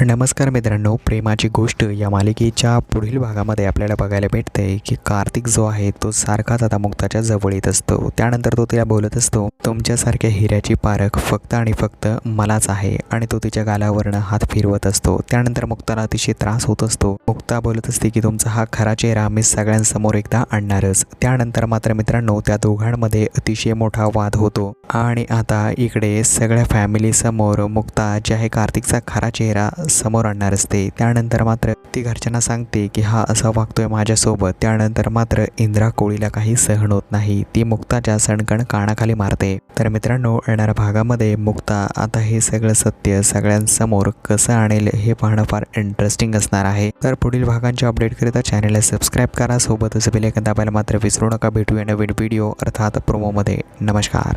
नमस्कार मित्रांनो प्रेमाची गोष्ट या मालिकेच्या पुढील भागामध्ये आपल्याला बघायला भेटते की कार्तिक जो आहे तो सारखाच आता मुक्ताच्या जवळ येत असतो. त्यानंतर तो तिला बोलत असतो तुमच्यासारख्या हिऱ्याची पारख फक्त आणि फक्त मलाच आहे. आणि तो तिच्या गालावरनं हात फिरवत असतो. त्यानंतर मुक्ताला अतिशय त्रास होत असतो. मुक्ता बोलत असते की तुमचा हा खरा चेहरा मी सगळ्यांसमोर एकदा आणणारच. त्यानंतर मात्र मित्रांनो त्या दोघांमध्ये अतिशय मोठा वाद होतो. आणि आता इकडे सगळ्या फॅमिलीसमोर मुक्ता जे आहे कार्तिकचा खरा चेहरा समोर आणणार असते. त्यानंतर मात्र ती घरच्यांना सांगते की हा असा वागतोय माझ्यासोबत. त्यानंतर मात्र इंद्रा कोळीला काही सहन होत नाही. ती मुक्ताच्या सणकण कानाखाली मारते. तर मित्रांनो येणाऱ्या भागामध्ये मुक्ता आता हे सगळं सत्य सगळ्यांसमोर कसं आणेल हे पाहणं फार इंटरेस्टिंग असणार आहे. तर पुढील भागांच्या अपडेटकरिता चॅनलला सबस्क्राईब करा. सोबतच बेल दाबायला मात्र विसरू नका. भेटूया नवीन व्हिडिओ अर्थात प्रोमोमध्ये नमस्कार.